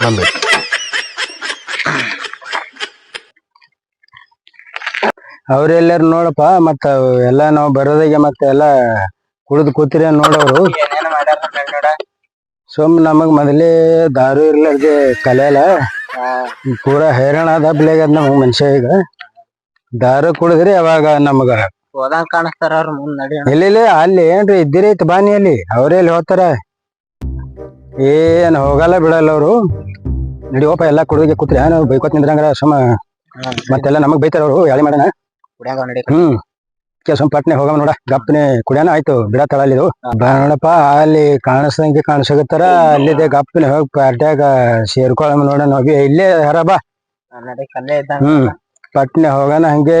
ಬಂದು ಅವ್ರೆಲ್ಲಾರು ನೋಡಪ್ಪ ಮತ್ತ ಎಲ್ಲ ನಾವು ಬರೋದಾಗೆ ಮತ್ತೆ ಎಲ್ಲ ಕುಡಿದು ಕೂತಿರಿ ನೋಡವ್ರು ಸೊಮ್ ಮಾಡ್ಯಾರ ನೋಡ ಸುಮ್ ನಮಗ್ ಮೊದಲೇ ದಾರು ಇರ್ಲಾರ್ದೆ ಕಲಿಯಲ್ಲ ಪೂರಾ ಹೈರಾಣ ಅದ ಬಿಲೆಗದ ನಮಗ್ ಮನುಷ್ಯ ಈಗ. ದಾರು ಕುಡಿದ್ರಿ ಅವಾಗ ನಮಗ. ಇಲ್ಲಿ ಇಲ್ಲಿ ಅಲ್ಲಿ ಏನ್ರಿ ಇದ್ದೀರಿ ಐತ್ ಬಾನಿ ಅಲ್ಲಿ. ಅವ್ರೆ ಇಲ್ಲಿ ಹೋಗ್ತಾರ. ಏನ್ ಹೋಗಲ್ಲ ಬಿಡಲ್ಲ ಅವ್ರು. ನಡಿಯೋಪ ಎಲ್ಲಾ ಕುಡಿದಿಗೆ ಕೂತ್ರಿ. ನಾವು ಬೈಕೋತ್ ನಿಂದ್ರಂಗ ಸಮ ಮತ್ತೆಲ್ಲ ನಮಗ್ ಬೈತಾರ ಅವ್ರು ಯಾಳಿ ಮಾಡೋಣ. ಕುಡಿಯಾಗ ನಡಿ. ಹ್ಮ್. ಸುಮ್ ಪಟ್ನೆ ಹೋಗಮ್ ನೋಡ. ಗಪ್ಪನೆ ಕುಡಿಯಾನ ಆಯ್ತು ಬಿಡತ್ತಳ ಅಲ್ಲಿ ಬರೋಣಪ್ಪ ಅಲ್ಲಿ ಕಾಣಿಸ್ದಂಗೆ ಕಾಣಿಸಕತ್ತಾರ ಅಲ್ಲಿದೆ ಗಪ್ಪನೆ ಹೋಗಿ ಪಾರ್ಟ್ಯಾಗ ಸೇರ್ಕೊಳ ನೋಡ ಹೋಗಿ ಇಲ್ಲೇ ಹರ ಬಾ. ಹ್ಮ್. ಪಟ್ನೆ ಹೋಗಣ ಹಂಗೆ.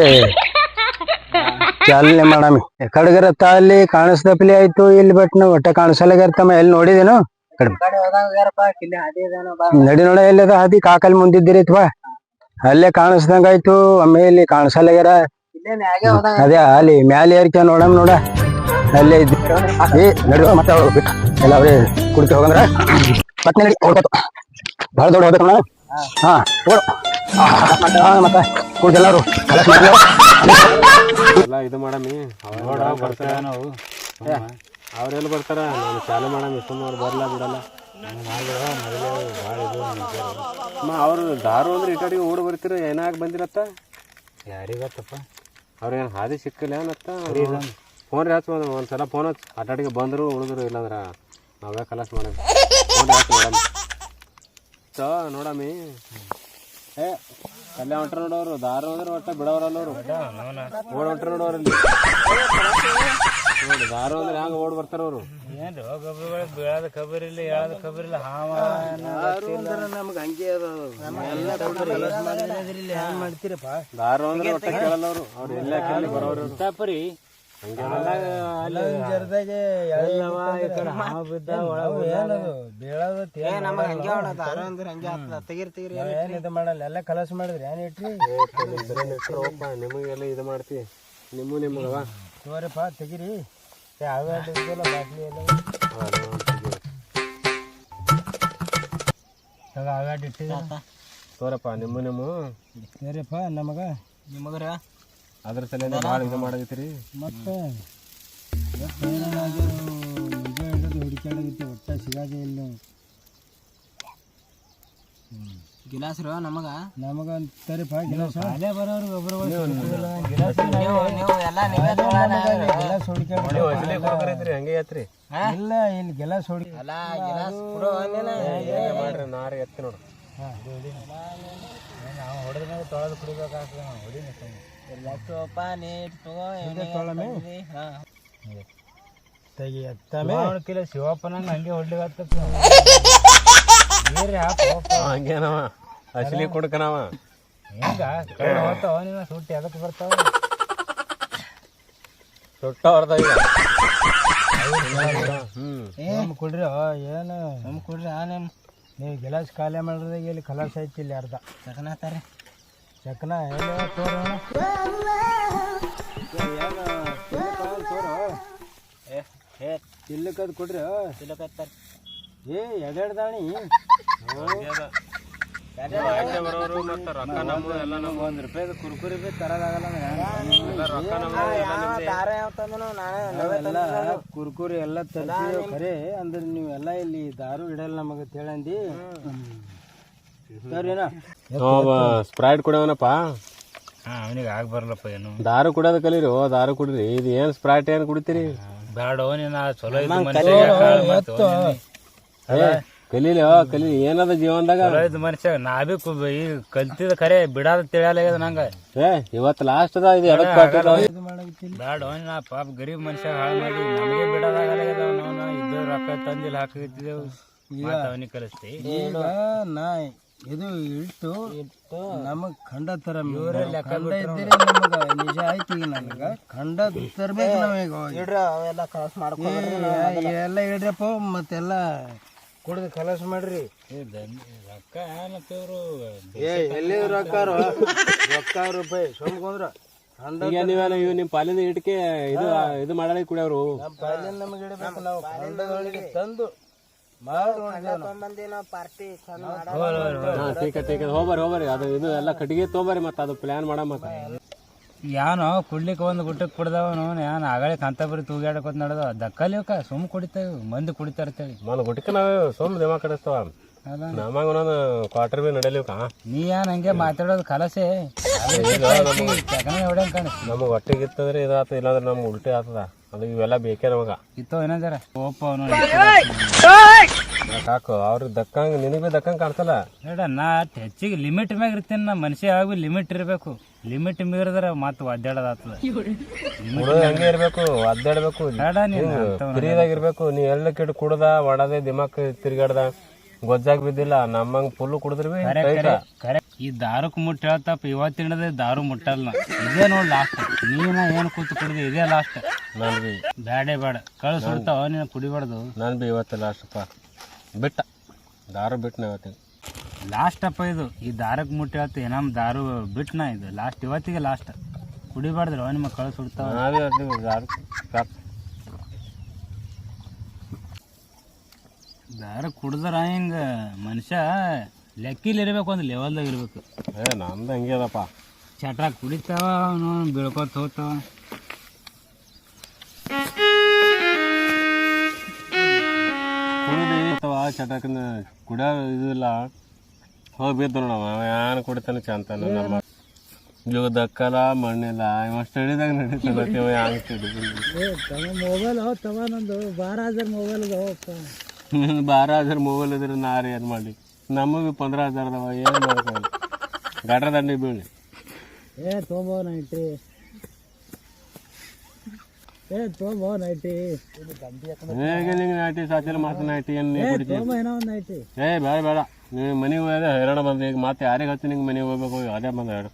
ಚಾಲನೆ ಮಾಡಮಿ. ಕಡೆಗರತ್ತ ಅಲ್ಲಿ ಕಾಣಿಸ್ದಪ್ಲಿ ಆಯ್ತು ಇಲ್ಲಿ ಬಟ್ ನಾವು ಒಟ್ಟ ಕಾಣಿಸಲಾಗಿರ್ತಮ್ಮ ಎಲ್ಲಿ ನೋಡಿದೇನು? ನಡಿ ನೋಡ ಎಲ್ಲದ ಹಾದಿ? ಕಾಕಲ್ ಮುಂದಿದ್ದೀರಿ ಅಥವಾ ಅಲ್ಲೇ ಕಾಣಿಸ್ದಂಗ ಆಯ್ತು ಆಮೇಲೆ ಹೋದಂಗ. ಅದೇ ಅಲ್ಲಿ ಮ್ಯಾಲೆ ಏರ್ಕೆ ನೋಡಮ್ ನೋಡ. ಅಲ್ಲೇ ಇದ್ದ. ಏ ನಡುವ ಮತ್ತೆ ಎಲ್ಲ ಅವ್ರೇ ಕುಡ್ಕೆ ಹೋಗಂದ್ರ. ಮತ್ತೆ ನಡಿ ಹೋಗ್ಬೇಕು ಬಹಳ ದೊಡ್ಡ ಹೋಗ್ಬೇಕು ನೋಡ. ಹಾ ಹಾ ಮತ್ತೆ ಕುಡ್ದು ಕಲೆಕ್ಟ್ ಮಾಡಿ ಇದು ಮಾಡಮಿ ನೋಡ ಬರ್ತಾರ ನಾವು. ಅವ್ರೆಲ್ಲ ಬರ್ತಾರ? ನಾನು ಚಾಲು ಮಾಡೋ ಸುಮ್ಮ ಅವ್ರು ಬರಲ್ಲ ಬಿಡಲ್ಲ. ಅಮ್ಮ ಅವ್ರು ದಾರು ಅಂದ್ರೆ ಈ ಕಡೆಗೆ ಓಡಿ ಬರ್ತೀರ? ಏನಾಗ ಬಂದಿರತ್ತ? ಯಾರಿಗತ್ತಪ್ಪ? ಅವ್ರೇನು ಹಾದಿ ಸಿಕ್ಕಿಲ್ಲ ಏನತ್ತ? ಫೋನ್ ರೀ ಒಂದು ಒಂದ್ಸಲ ಫೋನ್ ಹಚ್ಚ. ಆಟಾಡಿಗೆ ಬಂದರು ಉಳಿದ್ರು ಇಲ್ಲಾಂದ್ರ ನಾವೇ ಕಲಾಸ್ ಮಾಡಿ ಫೋನ್ ಹಚ್ಚ ನೋಡಮ್ಮಿ. ಸೊ ನೋಡಮ್ಮಿ. ಏ ಅಲ್ಲೇ ಹೊಂಟ್ರ ನೋಡೋರು ದಾರು ಅಂದ್ರೆ ಒಟ್ಟ ಬಿಡೋರಲ್ಲ ಅವರು. ಓಡ್ ಹೊಂಟ್ರ ನೋಡೋರಲ್ಲಿ ನೋಡಿ ದಾರು ಅಂದ್ರೆ ಹ್ಯಾಂಗ ಓಡ್ ಬರ್ತಾರ ಅವರು? ಏನ್ರಿ ಗೊಬ್ಬರಗಳು ಬೀಳದ ಕಬರಿ ಇಲ್ಲ ಹೇಳದ ಖಬರ್ ಇಲ್ಲ ಹಾವ ನಮ್ಗೆ ಹಂಗೆ ಅದ ಮಾಡ್ತೀರಪ್ಪ ದಾರು ಅಂದ್ರೆ ಒಟ್ಟ ಕೇಳಲ್ಲ ಅವರು ಅವ್ರು ಎಲ್ಲ ಕೇಳಿ ಬರೋರು ಮಾಡಲ್ಲ ಎಲ್ಲ ಕಲಸ ಮಾಡಿದ್ರಿ ಏನ್ ಇಟ್ರಿ? ನಿಮಗೆಲ್ಲ ಇದು ಮಾಡ್ತಿ ನಿಮ್ಮ ನಿಮ್ಗವಾ ತೋರಪ್ಪ ತೆಗಿರಿ. ಯಾವ ಬಾಟ್ಲಿ ಎಲ್ಲ ಆಗಾಡ್ ಇಟ್ಟಿದ ತೋರಪ್ಪ ನಿಮ್ಮ ನಿಮ್ಮ ಸರಿಯಪ್ಪ ನಮಗ ನಿಮಗ್ರ ಅದ್ರ ಸಲಿಂದ ಭಾಳ ಇದು ಮಾಡಕತ್ತೀರಿ ಮತ್ತೆ ನಿಜ ಹಿಡಿದು ಹುಡುಕಾಡಗೈತಿ ಒಟ್ಟ ಸಿಗಾದೆ ಇಲ್ಲ ಗಿಲಾಸ್ರು ನಮಗ? ನಮಗ ಗಿಲಾಸ್ ಅಲ್ಲೇ ಬರೋರು ಒಬ್ಬರು ನೀವು ನೀವು ಎಲ್ಲ ನೀವೇ ತೊಗೊಳಣ. ಗಿಲಾಸ್ ಹುಡುಕಾಡ ಕೊಡ್ಕರೈತ್ರಿ ಹಂಗೆ ಐತ್ರಿ ಇಲ್ಲ ಇಲ್ಲಿ ಗಿಲಾಸ್ ಹೊಡಿ ಗಿಲಾಸ್ ಕೊಡು ನಾ ಮಾಡ್ರಿ ನಾರು ಎತ್ತಿ ನೋಡು ನಾವು ಹೊಡೆದ ತೊಳೆದು ಕುಡಿಬೇಕಾಗ್ತದೆ. ನಾವು ಹೊಡಿನ ತಗೋ ಎಣ್ಣೆ ತೊಗೊಳಮೆ? ಹಾ. ತೆಗಿ ಎತ್ತಮೆ. ಕಿಲೋ ಶಿವಪ್ಪನಂಗ ಹಂಗೆ ಹೊಡ್ಲಿಗತ್ತ ಹಂಗೇನವ ಅಸಲಿ ಕುಡ್ಕನವ. ಹೆಂಗ? ಹೋಗ್ತಾವ ನೀನು ಸುಟ್ಟಿ ಅದಕ್ಕೆ ಬರ್ತಾವ. ಸುಟ್ಟ ಈಗ. ಹ್ಮ್. ಕುಡ್ರಿ ಏನು? ನಮ್ ಕುಡ್ರಿ ಆ ನಿಮ್ಮ ನೀವು ಗಿಲಾಸ್ ಖಾಲಿ ಮಾಡಿದ್ರೆ ಇಲ್ಲಿ ಕಲರ್ಸ್ ಐತಿ ಇಲ್ಲಿ ಅರ್ಧ. ಚಕನಾತಾರೆ ಚಕ್ನ ಏನು ತೋರೋಣ ಏ ಇಲ್ಲಕ್ಕದ್ ಕೊಡ್ರಿ ತಿಲಕತ್ತಾರ ಏ ಎಗಡ್ದಾಣಿ ಬರೋರು ಮತ್ತ ರೊಕ್ಕ ನಮ್ಮ ಎಲ್ಲ ನಮ್ಮ ಒಂದ್ ರೂಪಾಯಿ ಕುರ್ಕುರಿ ಬಿ ತರದಾಗಲ್ಲ ರೊಕ್ಕ ನಾನೇ ಕುರ್ಕುರಿ ಎಲ್ಲ ತರ್ತೀವಿ ಖರೆ ಅಂದ್ರೆ ನೀವೆಲ್ಲ ಇಲ್ಲಿ ದಾರು ಇಡಲ್ಲ ನಮಗೆ ತಿಳಂದಿ. ಸರಿನಾ ಸ್ಪ್ರೈಟ್ ಕೊಡವನಪ್ಪ ಹಾ ಅವನಿಗೆ ಆಗ ಬರಲಪ್ಪ ಏನು ದಾರು ಕುಡದ ಕಲೀರಿ ಓ ದಾರು ಕುಡ್ರಿ ಇದು ಏನ್ ಸ್ಪ್ರೈಟ್ ಏನ್ ಕುಡಿತೀರಿ? ಬೇಡ ನೀನು ಚಲೋ ಕಲೀಲಿ ಕಲೀಲಿ ಏನದ ಜೀವನದಾಗ? ಇದ್ದು ಮನುಷ್ಯ ನಾ ಬಿ ಕು- ಈ ಕಲ್ತಿದ ಖರೆ ಬಿಡಾದ ತಿಳಿಯಲ್ಲ ನಂಗ. ಏ ಇವತ್ತು ಲಾಸ್ಟ್ ಅದ ಇದು ಪಾಟಿದ ಬ್ಯಾಡ ನಾ ಪಾಪ ಗರೀಬ್ ಮನುಷ್ಯ ಹಾಳು ಮಾಡಿ ನಮಗೆ ಬಿಡೋದಾಗಲ್ಲ ನಾವು ಇದ್ದು ರೊಕ್ಕ ತಂದಿಲ್ಲ ಹಾಕಿದ್ದೇವು ಮತ್ತೆ ಅವನಿಗೆ ಕಲಿಸ್ತಿ. ಈಗ ನಾ ಇದು ಇಟ್ಟು ನಮಗ್ ಖಂಡ ತರ ಖಂಡ ಇದ್ದೀರಿ ನಮಗ ನಿಜ ಆಯ್ತು ಈಗ ನನಗ. ಖಂಡ ತರ್ಬೇಕು ನಾವೀಗ. ಅವೆಲ್ಲ ಕ್ರಾಸ್ ಮಾಡ್ಕೊ ಏ, ಎಲ್ಲ ಇಡ್ರಪ್ಪ ಮತ್ತೆಲ್ಲ ಕುಡ್ದು ಕಲಸ ಮಾಡ್ರಿ. ರೊಕ್ಕ ಏನಪ್ಪ ಏ ಎಲ್ಲಿ ರೊಕ್ಕ ರೊಕ್ಕ ರೂಪಾಯಿ ಸುಮ್ಕೊಂದ್ರ ಈಗ ನೀವೇನ ಇವ್ ನಿಮ್ ಪಾಲಿಂದ ಇಟ್ಕೆ ಇದು ಇದು ಮಾಡಲಿ ಕುಡಿಯವ್ರು? ನಮ್ಮ ಪಾಲಿನ ನಮಗೆ ಇಡಬೇಕು ನಾವು ಖಂಡದೊಳಗೆ ತಂದು ತೊಗೊಂಬಂದಿನ ಪಾರ್ಟಿ ಚಂದ ಹಾ ಟೀಕ ಟೀಕ ಹೋಗ್ಬರಿ ಹೋಗ್ಬರಿ ಅದು ಇದು ಎಲ್ಲ ಕಟ್ಟಿಗೆ ತೊಗೊಂಬರಿ ಮತ್ತೆ ಅದು ಪ್ಲಾನ್ ಮಾಡ ಮತ್ತೆ. ಯಾನು ಕುಡ್ಲಿಕ್ಕೆ ಒಂದು ಗುಟ್ಟಕ್ಕೆ ಕುಡ್ದವನು ಯಾನ್ ಆಗಳೇ ಕಂತಬರಿ ತೂಗಾಡಕೋತ ನಡೆದ. ದಕ್ಕಲಿವಕ ಸುಮ್ ಕುಡಿತೇವೆ ಮಂದಿ ಕುಡಿತಾರ್ತೇವಿ ಮನ ಗುಟ್ಟಕ್ಕೆ ನಾವು ಸುಮ್ ದಿಮ ಕಡಿಸ್ತವ. ನಮಗೆ ಒಂದೊಂದು ಕ್ವಾರ್ಟರ್ ಬಿ ನಡೆಯಲಿವಕ ನೀ ಯಾನ್ ಹಂಗೆ ಮಾತಾಡೋದು ಕಲಸೆ. ನಮಗೆ ಹೊಟ್ಟೆಗೆ ಇತ್ತಂದ್ರೆ ಇದಾತ ಇಲ್ಲಾಂದ್ರೆ ನಮ್ಗೆ ಉಲ್ಟಿ ಆತದ ಅದು ಇವೆಲ್ಲ ಬೇಕೇ ನಮಗ ಇತ್ತೋ ಏನಂದಾರ ಓಪ ನೋಡಿ. ಸಾಕು ಅವ್ರಿಗೆ ದಕ್ಕಂಗ ನಿನಗೆ ಭೀ ದಕ್ಕಂಗ ಕಾಣ್ತಲ್ಲ ಹೇಳ ನಾ ಹೆಚ್ಚಿಗೆ ಲಿಮಿಟ್ ಮ್ಯಾಗ ಇರ್ತೀನಿ. ನಾ ಮನುಷ್ಯ ಆಗಿ ಲಿಮಿಟ್ ಇರಬೇಕು. ಲಿಮಿಟ್ ಮೀರಿದ್ರೆ ಮತ್ತೆ ಒದ್ದಾಡೋದಾಗ್ತದ. ಹಂಗೆ ಇರ್ಬೇಕು? ಅದ್ದಾಡ್ಬೇಕು ಬೇಡ ನೀನು ಅಂಥವ್ನ. ಫ್ರೀದಾಗ ಇರ್ಬೇಕು. ನೀ ಎಲ್ಲ ಕಿಡ್ ಕುಡ್ದ ಒಡದೆ ದಿಮಾಕ್ ತಿರ್ಗಾಡ್ದ ಗೊಜ್ಜಾಗ್ ಬಿದ್ದಿಲ್ಲ ನಮ್ಮಂಗ್ ಫುಲ್ ಕುಡಿದ್ರಿ ಕರೆ. ಈ ದಾರಕ್ಕೆ ಮುಟ್ಟ ಹೇಳ್ತಪ್ಪ ಇವತ್ತು ಹಿಡಿದ್ರೆ ದಾರು ಮುಟ್ಟಲ್ಲ. ಇದೇ ನೋಡಿ ಲಾಸ್ಟ್ ನೀನ ಏನು ಕೂತು ಕುಡಿದು ಇದೇ ಲಾಸ್ಟ್ ನಾನ್ ಬಿ ಬ್ಯಾಡೇ. ಬೇಡ ಕಳ್ಸಿ ಬಿಡ್ತಾವ ನೀನು ಕುಡಿಬಾರ್ದು. ನಾನು ಬಿ ಇವತ್ತು ಲಾಸ್ಟಪ್ಪ ಬಿಟ್ಟ. ದಾರು ಬಿಟ್ಟನ ಇವತ್ತಿಗೆ. ಲಾಸ್ಟಪ್ಪ ಅಪ್ಪ ಇದು. ಈ ದಾರಕ್ಕೆ ಮುಟ್ಟಿ ಹೇಳ್ತ ಏನಮ್ಮ ದಾರು ಬಿಟ್ಟನ ಇದು. ಲಾಸ್ಟ್ ಇವತ್ತಿಗೆ ಲಾಸ್ಟ್ ಕುಡಿಬಾರ್ದ್ರ ನಿಮ್ಮ ಕಳ್ಸಿ ಸುಡ್ತಾವ ನಾವೇ ಅದು ದಾರು ಸಾಕು. ದಾರ ಕುಡ್ದ್ರ ಹಿಂಗ ಮನುಷ್ಯ ಲೆಕ್ಕಿಲ್ ಇರ್ಬೇಕು ಒಂದು ಲೆವೆಲ್ದಾಗ ಇರ್ಬೇಕು. ಏ ನಂದು ಹಂಗೆ ಅದಪ್ಪ. ಚಟ ಕುಡಿತಾವ ಅವನು ಬೀಳ್ಕೊತ ಹೋಗ್ತಾವ. ಕುಡಿದು ಅಥವಾ ಚಟಕನ ಕುಡಿಯೋ ಇದಿಲ್ಲ. ಹೋಗಿ ಬಿದ್ದು ನೋಡವ ಅವ ಯಾನು ಕುಡಿತಾನೆ ಚಂತಾನ ನಮ್ಮ ಇವಾಗ ದಕ್ಕಲ್ಲ ಮಣ್ಣಿಲ್ಲ ಇವ ಸ್ಟಡಿದಾಗ ನಡೀತಾನೆ ಇವ ಸ್ಟಡಿ ಮೊಬೈಲ್ ತವ ನಂದು ಬಾರ ಹಜಾರ್ ಮೊಬೈಲ್ ಬಾರ ಹಜಾರ್ ಮೊಬೈಲ್ ಇದ್ರೆ ನಾರು ಏನು ಮಾಡಿ ನಮಗೆ ಪಂದ್ರ ಹಜಾರ್ ಅದಾವ ಏನು ಮಾಡೋಕ್ಕಾಗಲ್ಲ ಗಾಡ್ರ ದಂಡಿ ಬೀಳಿ ಏ ತೊಂಬೋ ನೈಟಿ. ಏ ತೊಂಬೋ ನೈಟಿ. ಹೇಗೆ ನಿಂಗೆ ನಾಟಿ ಸಾಚಿಲ್ಲ ಮಾತು ನೈಟಿ ಏನು ನೀ ಕುಡಿತಿ? ತೊಂಬ ಏನೋ ಒಂದು ನೈಟಿ. ಏ ಬೇಡ ಬೇಡ. ನೀವು ಮನೆಗೆ ಹೋಗೋದೇ ಹೈರಾಣ ಬಂದು ಈಗ ಮತ್ತೆ ಯಾರಿಗೆ ಹಚ್ಚಿ ನಿಂಗೆ ಮನೆಗೆ ಹೋಗ್ಬೇಕು? ಅದೇ ಬಂದ ಹೇಳು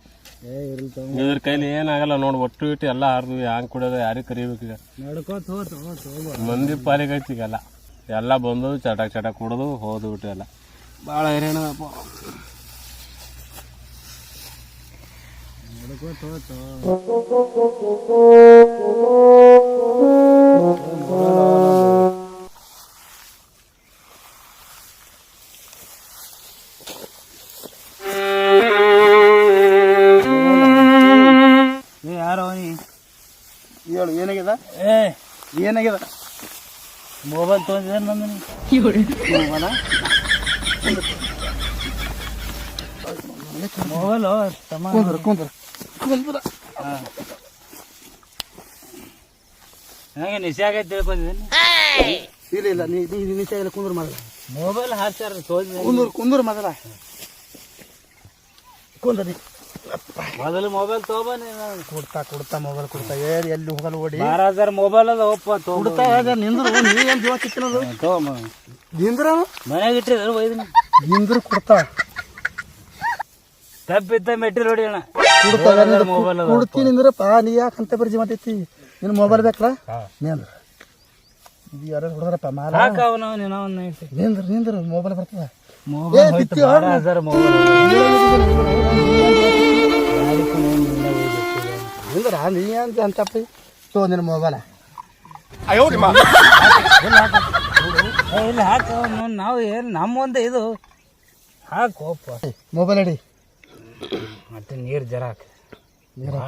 ಏ ಇರ್ಲಿ ತೊಂಬ. ಇದ್ರ ಕೈಲಿ ಏನಾಗಲ್ಲ ನೋಡಿ ಒಟ್ಟು ಇಟ್ಟು ಎಲ್ಲ ಹಾರ್ದು ಹ್ಯಾಂಗೆ ಕುಡಿಯೋದು ಯಾರಿಗೆ ಕರಿಬೇಕು ಈಗ? ನಡ್ಕೋತ ಹೋತ ತೊಂಬ. ಮಂದಿ ಪಾಲಿಗೆ ಐತಿಗಲ್ಲ ಎಲ್ಲ ಬಂದು ಚಟಕ್ ಚಟಕ್ ಕುಡಿದು ಹೋದು ಬಿಟ್ಟು ಎಲ್ಲ. ಭಾಳ ಹೈರಾಣದಪ್ಪ ಹೇಳು ಏನಾಗ್ಯದ? ಏ ಏನಾಗ್ಯದ? ಮೊಬೈಲ್ ತೊಗೊಂಡಿದ್ದೆ ನಂದು ಮೊಬೈಲ ಕುಂದ್ರ ಕುಂದ್ರ. ಕುಂದ್ರ. ನನಗೆ ನಿಶೆ ಆಗೈತೆ ತಿಳ್ಕೊಂಡಿದ್ದೀನಿ. ಇಲ್ಲ ಇಲ್ಲ ನೀ ನೀ ಕುಂದ್ರ ಮೊದಲ ಮೊಬೈಲ್ ಕುಂದ್ರ ಕುಂದ್ರ ಮೊದಲ ಕುಂದ್ರ ನೀ. ಮೊದಲು ಮೊಬೈಲ್ ತಗೋಬನ್ನಿ ಕೊಡ್ತಾ ಕೊಡ್ತಾ ಮೊಬೈಲ್ ಕೊಡ್ತಾ. ಏರ್ ಎಲ್ಲಿ ಹೋಗಲ್ಲ ಓಡಿ. ಮೊಬೈಲ್ ಅದ ಒಪ್ಪ ಕೊಡ್ತಾ ನಿಂದ್ರು ನೀ ಏನು ಜೀವ ಕಿತ್ತನದು ತಗೊಂಬ. ನಿಂದ್ರ? ಮನ್ಯಾಗ ಇಟ್ಟಿದ್ರು ಒಯ್ದಿನಿ. ನಿಂದ್ರ ಕೊಡ್ತಾ. ತಪ್ಪಿದ್ದ ಮೆಟ್ಟಿಲ್ ಹೊಡಿ ಅಣ್ಣ. ಕೊಡ್ತಾ ಮೊಬೈಲ್ ಕೊಡ್ತೀನಿ ನಿಂದ್ರಪ್ಪ ನೀ ಯಾಕೆ ಅಂತ ಪರಿಚಯ ಮಾತೈತಿ ನಿನ್ ಮೊಬೈಲ್ ಬೇಕಲ್ಲ ನಿಂದ್ರ ಇದು ಯಾರು ಹುಡುಗರಪ್ಪ ಮಾಲ. ಹಾಕ ಅವನು ನೀನು ಅವನ್ನ ನಿಂದ್ರ ನಿಂದ್ರ ಮೊಬೈಲ್ ಬರ್ತದ. ಮೊಬೈಲ್ ಹೋಯ್ತು ಬಾರ ಹಜಾರ್ ಮೊಬೈಲ್. ನಿಂದ್ರ ನೀ ಅಂತ ಅಂತಪ್ಪ. ತೋ ನಿನ್ನ ಮೊಬೈಲ. ಇಲ್ಲ ಹಾಕೋ ನಾವು ಏನು ನಮ್ಮ ಒಂದು ಇದು. ಹಾಕು ಒಪ್ಪ ಮೊಬೈಲ್ ಅಡಿ. ಮತ್ತೆ ನೀರು ಜರ ಹಾಕ. ನೀರು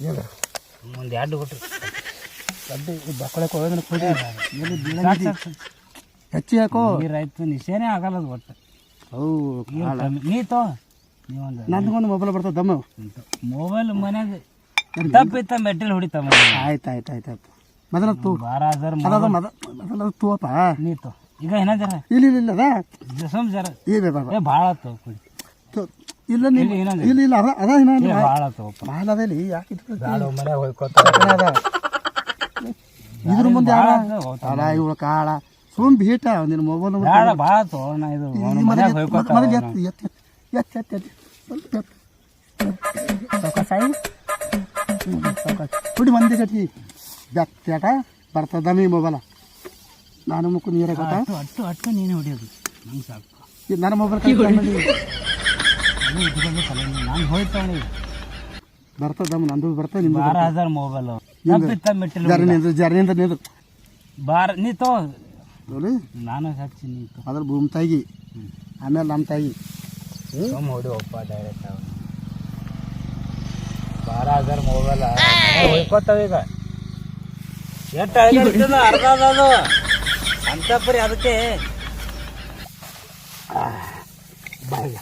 ನಿಂದ್ರ ಒಂದು ಎರಡು ಬಿಟ್ಟು ಅಡ್ಡಿ ಈ ಬಕ್ಕಳಕ್ಕೆ ಹೋಗೋದ್ರೆ ಕೊಡಿ ಹೆಚ್ಚಿ ಹಾಕೋ. ನೀರು ಆಯ್ತು ನಿಶೇನೇ ಆಗಲ್ಲ ಅದು ಒಟ್ಟು. ಅವು ನೀತೋ ನೀವೊಂದು. ನಂದೊಂದು ಮೊಬೈಲ್ ಬರ್ತದ ದಮ್ಮ ಮೊಬೈಲ್ ಮನ್ಯಾಗ ತಪ್ಪಿತ್ತ ಮೆಟ್ಟಿಲ್ ಹೊಡಿತಮ್ಮ ಆಯ್ತು ಆಯ್ತು ಆಯ್ತು ಆಯ್ತು. ಮೊದಲ ತೂ ಬಾರ ಹಜಾರ್ ಅದ ಮೊದ ಮೊದಲ ತೂವಪ್ಪ ನೀ ತೋ ಈಗ ಏನ ಜರ ಇಲ್ಲ ಇಲ್ಲ ಇಲ್ಲ ಅದ ಸುಮ್ ಜರ ಇದೆ ಬಾಬಾ ಏ ಭಾಳ ಆತು ಕುಡಿ ಇಲ್ಲ ನೀ ಇಲ್ಲ, ಇನ್ನೊಂದು. ಇಲ್ಲ ಇಲ್ಲ ಅದ ಅದ ಇನ್ನ ಏ ಭಾಳ ಅದ ಇಲ್ಲಿ ಯಾಕೆ ಹೋಯ್ಕೋತ ಅದ ಇದ್ರ ಮುಂದೆ ಯಾರ ಅಲ್ಲ ಇವಳ ಕಾಳ ಸುಮ್ ಭೀಟ ನಿನ್ನ ಮೊಬೈಲ್ ಬೇಡ ಭಾಳ ಆತು ನಾ ಇದು ಮನ್ಯಾಗ ಹೋಯ್ಕೋತ ಮೊದಲು. ಬಿಡಿ ಮಂದಿ ಗಟ್ಟಿ ಬೆತ್ತಾಟ ಬರ್ತದ ನೀ ಮೊಬೈಲ. ನಾನು ಮುಕ್ಕು ನೀರೇ ಗೊತ್ತಾ? ಅಟ್ಟು ಅಟ್ಟು ಅಟ್ಟು ನೀನೇ ಹೊಡಿಯೋದು. ನಂಗೆ ಸಾಕು. ಇದು ನನ್ನ ಮೊಬೈಲ್ ನಾನು ಹೋಯ್ತವನಿ ಬರ್ತದ ನಂದು ಬರ್ತದೆ ನಿಮ್ಮ ಬಾರ ಹಜಾರ್ ಮೊಬೈಲ್. ಜರ್ನಿ ಮೆಟ್ಟಿಲ್ ಜರ ನಿಂದು ಜರ ನಿಂದು ನಿಂದು ಬಾರ ನೀ ತೋ. ನೋಡಿ. ನಾನು ಅದ್ರ ಭೂಮಿ ತಾಗಿ ಆಮೇಲೆ ನಮ್ಮ ತಾಯಿ ಸುಮ್ ಹೊಡಿವಪ್ಪ ಡೈರೆಕ್ಟ್ ಬಾರ ಹಜಾರ್ ಮೊಬೈಲ್. ಹೋಯ್ಕೋತಾವ ಈಗ. ಎಷ್ಟು ಅರ್ಧ ಅದು ಅಂತ ಪರಿ ಅದಕ್ಕೆ. ಬಾಯಿಗೆ